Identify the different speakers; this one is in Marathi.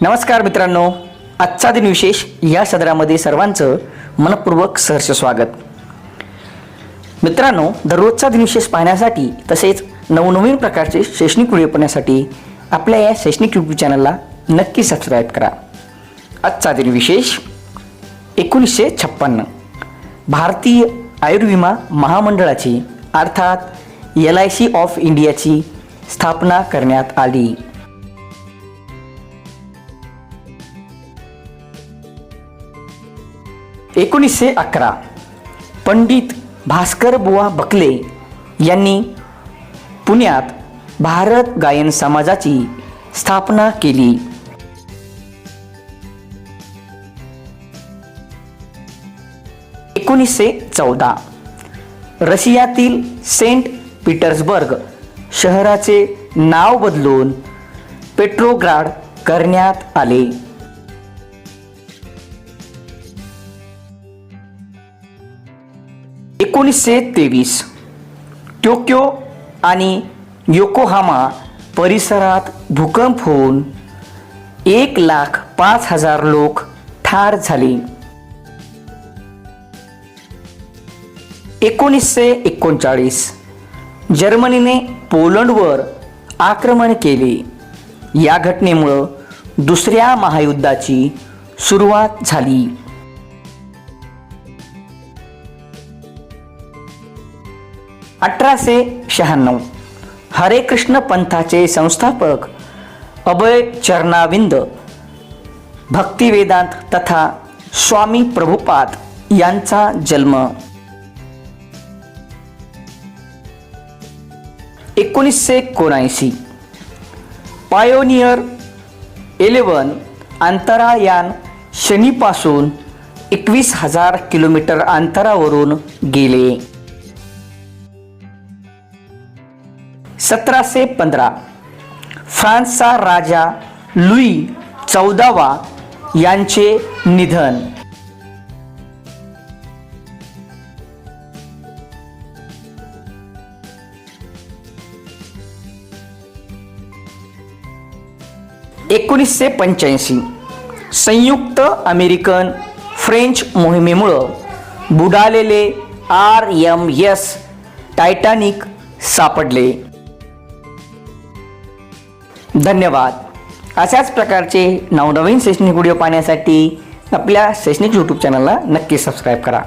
Speaker 1: नमस्कार मित्रांनो आजचा दिन विशेष या सदरामध्ये सर्वांचं मनपूर्वक सहर्ष स्वागत. मित्रांनो दररोजचा दिनविशेष पाहण्यासाठी तसेच नवनवीन प्रकारचे शैक्षणिक व्हिडिओ पाहण्यासाठी आपल्या या शैक्षणिक यूट्यूब चॅनलला नक्की सबस्क्राईब करा. आजचा दिनविशेष एकोणीसशे छप्पन्न. भारतीय आयुर्विमा महामंडळाची अर्थात एल आय सी ऑफ इंडियाची स्थापना करण्यात आली. एकोणीसशे अकरा. पंडित भास्कर बुवा बकले यांनी पुण्यात भारत गायन समाजाची स्थापना केली. एकोणीसशे चौदा. रशियातील सेंट पीटर्सबर्ग शहराचे नाव बदलून पेट्रोग्राड करण्यात आले. एकोणीसशे तेवीस टोक्यो आणि योकोहामा परिसरात भूकंप होऊन एक लाख पाच हजार लोक ठार झाले. एकोणीसशे एकोणचाळीस जर्मनीने पोलंडवर आक्रमण केले. या घटनेमुळं दुसऱ्या महायुद्धाची सुरुवात झाली. अठराशे शहाण्णव. हरे कृष्ण पंथाचे संस्थापक अभय चरणाविंद भक्तिवेदांत तथा स्वामी प्रभुपाद यांचा जन्म. एकोणीसशे एकोणऐंशी पायोनियर इलेवन अंतरायान शनीपासून एकवीस हजार किलोमीटर अंतरावरून गेले. सतराशे पंधरा. फ्रान्सचा राजा लुई चौदावा यांचे निधन. एकोणीसशे पंच्याऐंशी. संयुक्त अमेरिकन फ्रेंच मोहिमेमुळं बुडालेले आर एम एस टायटॅनिक सापडले. धन्यवाद. अशाच प्रकारचे नवनवीन शैक्षणिक व्हिडिओ पाहण्यासाठी आपल्या शैक्षणिक यूट्यूब चॅनलला नक्की सबस्क्राईब करा.